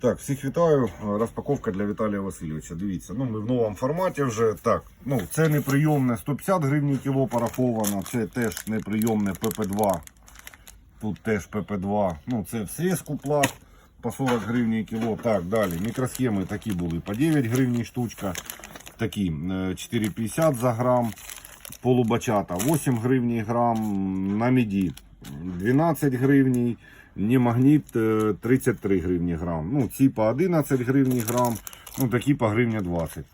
Так, всіх вітаю. Розпаковка для Віталія Васильовича. Дивіться, ну ми в новому форматі вже. Так, ну це неприйомне 150 гривень кіло парафовано, це теж неприйомне ПП2. Тут теж ПП2. Ну це в срезку плат по 40 гривень кіло. Так, далі. Мікросхеми такі були по 9 гривень штучка. Такі е, 4,50 за грам. Полубачата 8 гривень грам. На міді 12 гривень. Немагніт магніт 33 гривні грам. Ну, ці по 11 гривні грам, ну такі по гривня 20.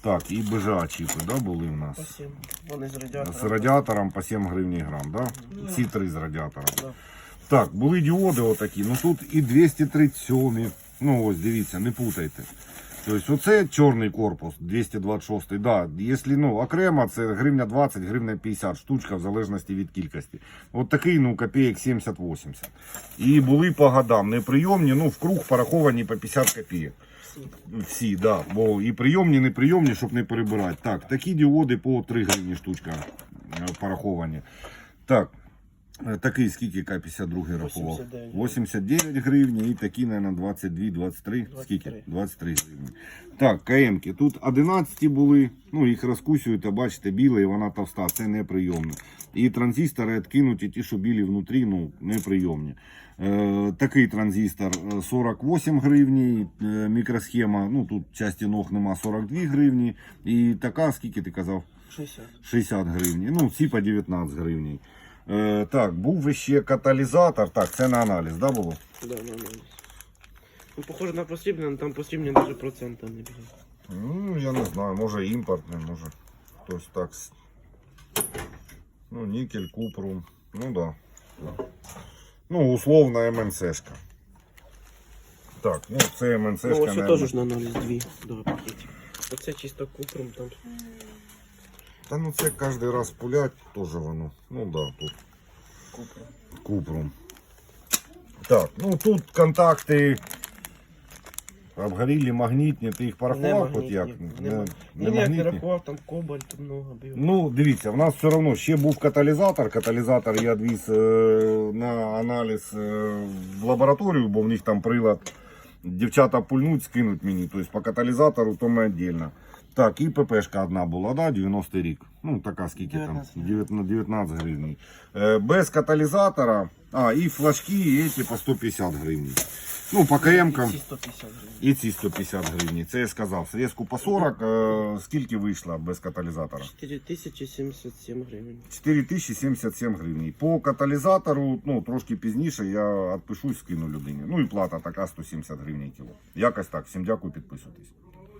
Так, і БЖА чіпи, да, були в нас. По 7. Вони з радіатором. З радіатором по 7 гривні грам, да? Ці три з радіатором. Да. Так, були діоди отакі, ну тут і 237. Ну ось дивіться, не путайте. Тобто оце чорний корпус 226. Да, якщо ну, окремо, це гривня 20, гривня 50 штучка в залежності від кількості. От такий, ну, копійок 70-80. І були по годам неприйомні, ну, в круг пораховані по 50 копійок. Всі. Да. Бо і прийомні, неприйомні, щоб не перебирати. Так, такі діоди по 3 гривні штучка е, пораховані. Так, такий скільки К-52 рахував? 89. 89 гривень і такі, мабуть, 22, 23. Скільки? 23. 23 гривні. Так, КМки. Тут 11 були, ну їх розкусюєте, бачите, біле і вона товста, це неприйомно. І транзистори відкинуті, ті, що білі внутрі, ну, неприйомні. Е, такий транзистор е, 48 гривні, е, мікросхема, ну тут часті ног нема 42 гривні. І така, скільки ти казав? 60. 60 гривень. Ну, ці по 19 гривень. Е, так, був ще каталізатор. Так, це на аналіз, да, було? Да, нормально. Ну, похоже на посрібне, але там посрібне навіть процента не буде. Ну, я не знаю, може імпортне, може хтось так. Ну, нікель, купрум. Ну да. да. Ну, условно МНЦшка. Так, ну це МНЦшка. Ну, ось теж на аналіз дві два пакети. Оце чисто купром там. Та ну це кожен раз пулять, теж воно. Ну да, тут Купром. купрум. Так, ну тут контакти обгорілі, магнітні, ти їх порахував хоч як? Не, Не, не, не магнітні? там кобальт много бив. Ну, дивіться, в нас все одно ще був каталізатор. Каталізатор я відвіз е, на аналіз е, в лабораторію, бо в них там прилад. Дівчата пульнуть, скинуть мені. Тобто по каталізатору то ми віддільно. Так, і ППшка одна була, да, 90 рік. Ну, така скільки 19. там? 19, 19 гривень. Е, без каталізатора, а, і флажки, і ці по 150 гривень. Ну, по КМ-кам. Ці 150 гривень. І ці 150 гривень. Це я сказав. Срізку по 40. Е, скільки вийшло без каталізатора? 4077 гривень. 4077 гривень. По каталізатору, ну трошки пізніше я відпишусь, скину людині. Ну і плата така 170 гривень кіло. Якось так. Всім дякую, підписуйтесь.